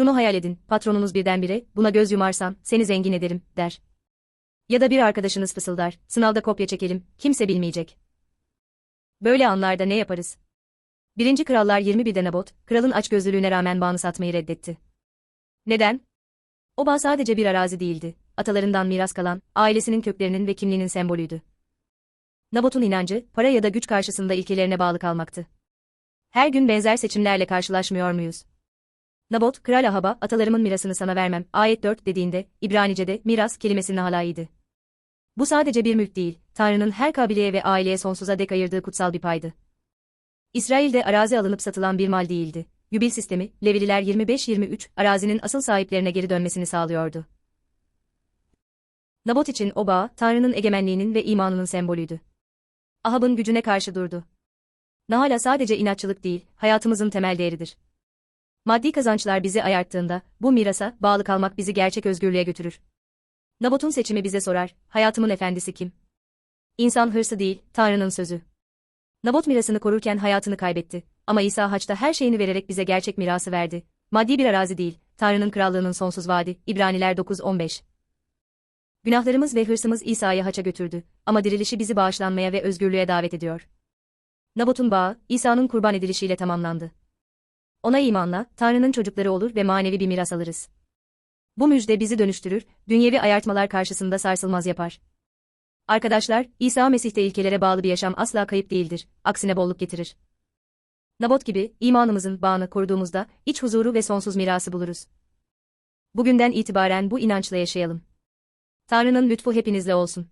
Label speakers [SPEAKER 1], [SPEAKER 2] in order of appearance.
[SPEAKER 1] Şunu hayal edin, patronunuz birdenbire, buna göz yumarsam, seni zengin ederim, der. Ya da bir arkadaşınız fısıldar, sınavda kopya çekelim, kimse bilmeyecek. Böyle anlarda ne yaparız? Birinci Krallar 21'de Nabot, kralın açgözlülüğüne rağmen bağını satmayı reddetti. Neden? O bağ sadece bir arazi değildi, atalarından miras kalan, ailesinin köklerinin ve kimliğinin sembolüydü. Nabot'un inancı, para ya da güç karşısında ilkelerine bağlı kalmaktı. Her gün benzer seçimlerle karşılaşmıyor muyuz? Nabot, Kral Ahab'a, atalarımın mirasını sana vermem, ayet 4 dediğinde, İbranice'de, miras kelimesinin halayıydı. Bu sadece bir mülk değil, Tanrı'nın her kabileye ve aileye sonsuza dek ayırdığı kutsal bir paydı. İsrail'de arazi alınıp satılan bir mal değildi. Yübil sistemi, Levililer 25-23, arazinin asıl sahiplerine geri dönmesini sağlıyordu. Nabot için o bağ, Tanrı'nın egemenliğinin ve imanının sembolüydü. Ahab'ın gücüne karşı durdu. Nahala sadece inatçılık değil, hayatımızın temel değeridir. Maddi kazançlar bizi ayarttığında, bu mirasa bağlı kalmak bizi gerçek özgürlüğe götürür. Nabot'un seçimi bize sorar, hayatımın efendisi kim? İnsan hırsı değil, Tanrı'nın sözü. Nabot mirasını korurken hayatını kaybetti. Ama İsa haçta her şeyini vererek bize gerçek mirası verdi. Maddi bir arazi değil, Tanrı'nın krallığının sonsuz vaadi. İbraniler 9-15 Günahlarımız ve hırsımız İsa'yı haça götürdü. Ama dirilişi bizi bağışlanmaya ve özgürlüğe davet ediyor. Nabot'un bağı, İsa'nın kurban edilişiyle tamamlandı. Ona imanla, Tanrı'nın çocukları olur ve manevi bir miras alırız. Bu müjde bizi dönüştürür, dünyevi ayartmalar karşısında sarsılmaz yapar. Arkadaşlar, İsa Mesih'te ilkelere bağlı bir yaşam asla kayıp değildir, aksine bolluk getirir. Nabot gibi, imanımızın bağını koruduğumuzda, iç huzuru ve sonsuz mirası buluruz. Bugünden itibaren bu inançla yaşayalım. Tanrı'nın lütfu hepinizle olsun.